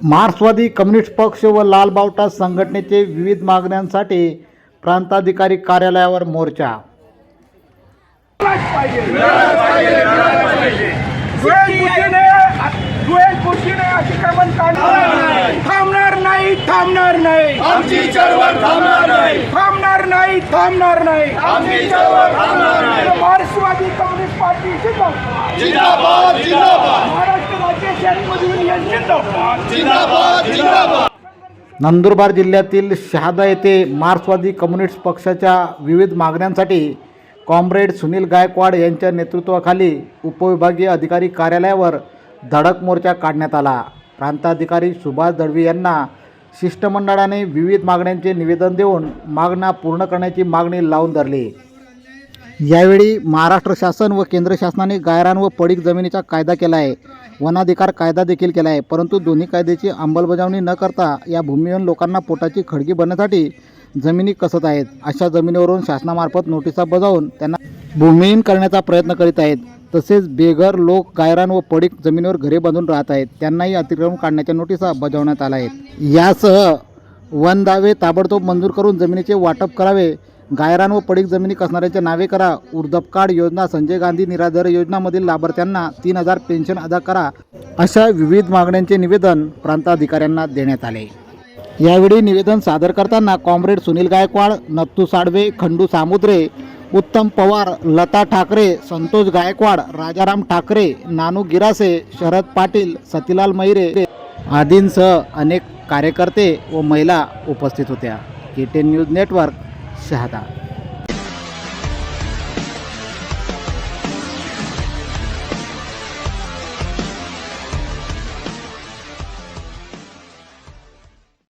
मार्क्सवादी कम्युनिस्ट पक्ष व लाल बावटा संघटनेचे विविध मागण्यांसाठी प्रांताधिकारी कार्यालयावर मोर्चा. थांबणार नाही थांबणार नाही. आमची चळवळ थांबणार नाही. थांबणार नाही थांबणार नाही. आमची चळवळ थांबणार नाही. मार्क्सवादी कम्युनिस्ट पार्टी जिंदाबाद. जिंदाबाद जिंदाबाद महाराष्ट्र राज्य शेतमजूर युनियन जिंदाबाद जिंदाबाद जिंदाबाद नंदुरबार जिल्ह्यातील शहादा येथे मार्क्सवादी कम्युनिस्ट पक्षाच्या विविध मागण्यांसाठी कॉम्रेड सुनील गायकवाड यांच्या नेतृत्वाखाली उपविभागीय अधिकारी कार्यालयावर धडक मोर्चा काढण्यात आला. प्रांताधिकारी सुभाष दळवी यांना शिष्टमंडळाने विविध मागण्यांचे निवेदन देऊन मागण्या पूर्ण करण्याची मागणी लावून धरली. यावेळी महाराष्ट्र शासन व केंद्र शासनाने गायरान व पडीक जमिनीचा कायदा केला आहे. वनाधिकार कायदा देखील केला आहे. परंतु दोन्ही कायद्याची अंमलबजावणी न करता या भूमीहीन लोकांना पोटाची खडगी बनण्यासाठी जमिनी कसत आहेत अशा जमिनीवरून शासनामार्फत नोटिसा बजावून त्यांना भूमिहीन करण्याचा प्रयत्न करीत आहेत. तसेच बेघर लोक गायरान व पडीक जमिनीवर घरे बांधून राहत आहेत. त्यांनाही अतिक्रमण काढण्याच्या नोटिसा बजावण्यात आल्या आहेत. यासह वन दावे ताबडतोब मंजूर करून जमिनीचे वाटप करावे गायरान व पडीक जमिनी कसणाऱ्यांचे नावे करा. उर्दप कार्ड योजना संजय गांधी निराधार योजनामधील लाभार्थ्यांना तीन हजार पेन्शन अदा करा. अशा विविध मागण्यांचे निवेदन प्रांताधिकाऱ्यांना देण्यात आले. यावेळी निवेदन सादर करताना कॉम्रेड सुनील गायकवाड नत्तू साडवे खंडू सामुद्रे उत्तम पवार लता ठाकरे संतोष गायकवाड राजाराम ठाकरे नानू गिरासे शरद पाटील सतीलाल मैरे आदींसह अनेक कार्यकर्ते व महिला उपस्थित होत्या. K ten news network Shahada